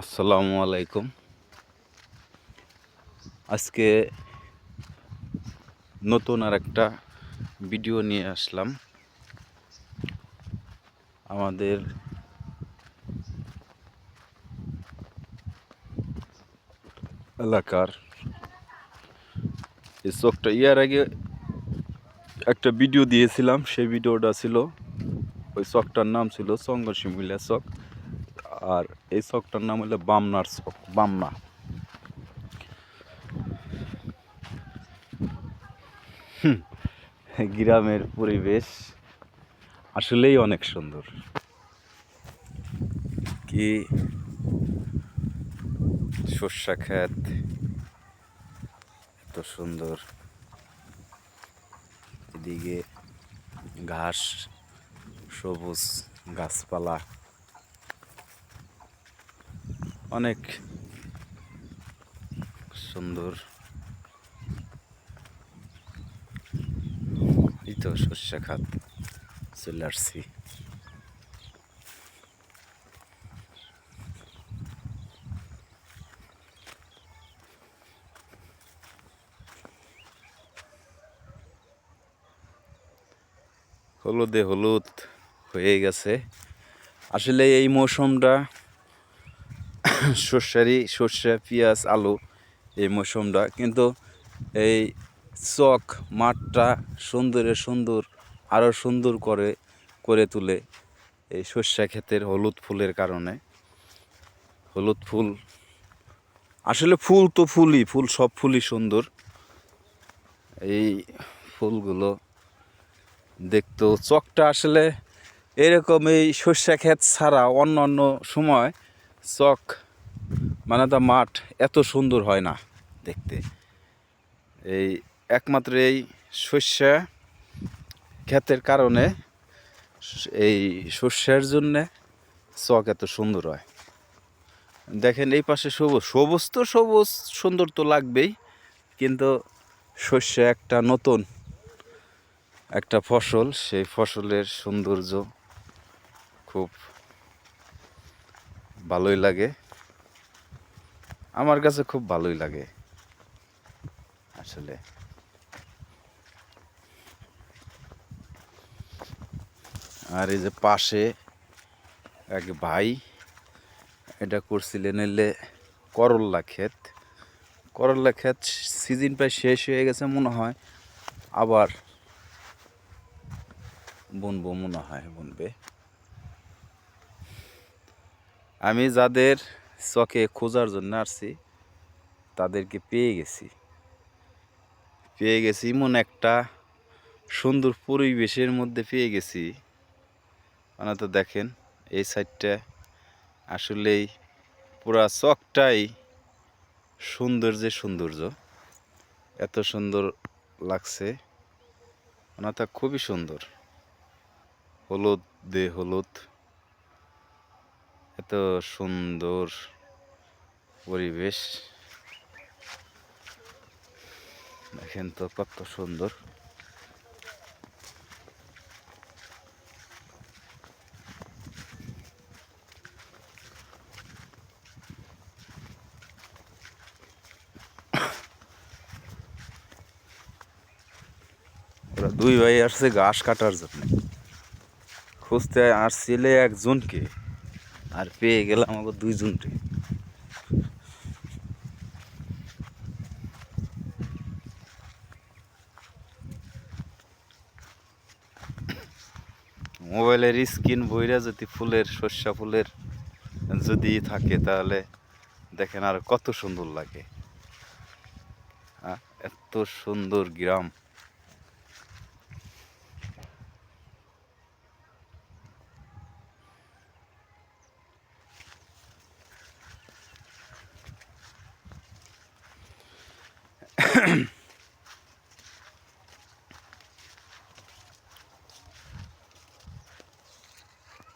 আসসালামু আলাইকুম। আজকে নতুন আর একটা ভিডিও নিয়ে আসলাম। আমাদের এলাকার এই চোখটা ইয়ার আগে একটা ভিডিও দিয়েছিলাম, সেই ভিডিওটা ছিল, ওই চকটার নাম ছিল চঙ্গশিমুলিয়া চক আর এই চকটার নাম হলো বামনার চক বামনা। গ্রামের পরিবেশ আসলেই অনেক সুন্দর। কি? সর্ষা ক্ষেত, এত সুন্দর। এদিকে ঘাস, সবুজ গাছপালা। অনেক সুন্দর। এই তো সর্ষে খাত চলে আসছি। হলুদে হলুদ হয়ে গেছে। আসলে এই মৌসুমটা সর্ষারি সর্ষে, পেঁয়াজ, আলু এই মৌসুমটা। কিন্তু এই চক মাঠটা সুন্দরে সুন্দর আরও সুন্দর করে করে তুলে এই সর্ষা ক্ষেতের হলুদ ফুলের কারণে। হলুদ ফুল, আসলে ফুল তো ফুলই, ফুল সব ফুলই সুন্দর। এই ফুলগুলো দেখতো চকটা আসলে এরকম এই সর্ষা ক্ষেত ছাড়া অন্য অন্য সময় চক মানে তা মাঠ এত সুন্দর হয় না দেখতে। এই একমাত্র এই শস্যা ক্ষেতের কারণে এই শস্যের জন্যে চক এত সুন্দর হয়। দেখেন এই পাশে সবুজ সবুজ তো সবুজ, সুন্দর তো লাগবেই, কিন্তু শস্য একটা নতুন একটা ফসল, সেই ফসলের সৌন্দর্য খুব ভালোই লাগে। আমার কাছে খুব ভালোই লাগে, আসলে। আর এই যে পাশে এক ভাই, এটা করছিলেন এলে করল্লা ক্ষেত। করল্লা ক্ষেত সিজন প্রায় শেষ হয়ে গেছে মনে হয়, আবার বুনবো মনে হয়, বুনবে। আমি যাদের চকে খোঁজার জন্য আসছি, তাদেরকে পেয়ে গেছি। পেয়ে গেছি এমন একটা সুন্দর পরিবেশের মধ্যে পেয়ে গেছি। মানে তো দেখেন, এই সাইডটা আসলেই পুরা চকটাই সৌন্দর্যে সৌন্দর্য। এত সুন্দর লাগছে ওনাটা খুবই সুন্দর। হলুদ দে হলুদ। এত সুন্দর পরিবেশ। দেখেন তো কত সুন্দর। ওরা দুই ভাই আসছে ঘাস কাটার জন্য। খুঁজতে আসছিলে একজনকে, আর পেয়ে গেলাম আমাকে দুইজনকে। মোবাইলের স্ক্রিন বইরা যদি ফুলের শস্যা ফুলের যদি থাকে, তাহলে দেখেন আর কত সুন্দর লাগে। এত সুন্দর গ্রাম।